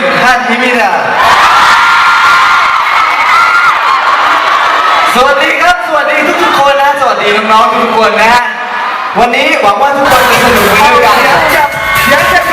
축하드립니 다. สวัสดีครับ สวัสดีทุกๆคนนะ สวัสดีน้องๆทุกคนนะฮะ วันนี้หวังว่าทุกคนจะสนุกไปด้วยกันเยากยาก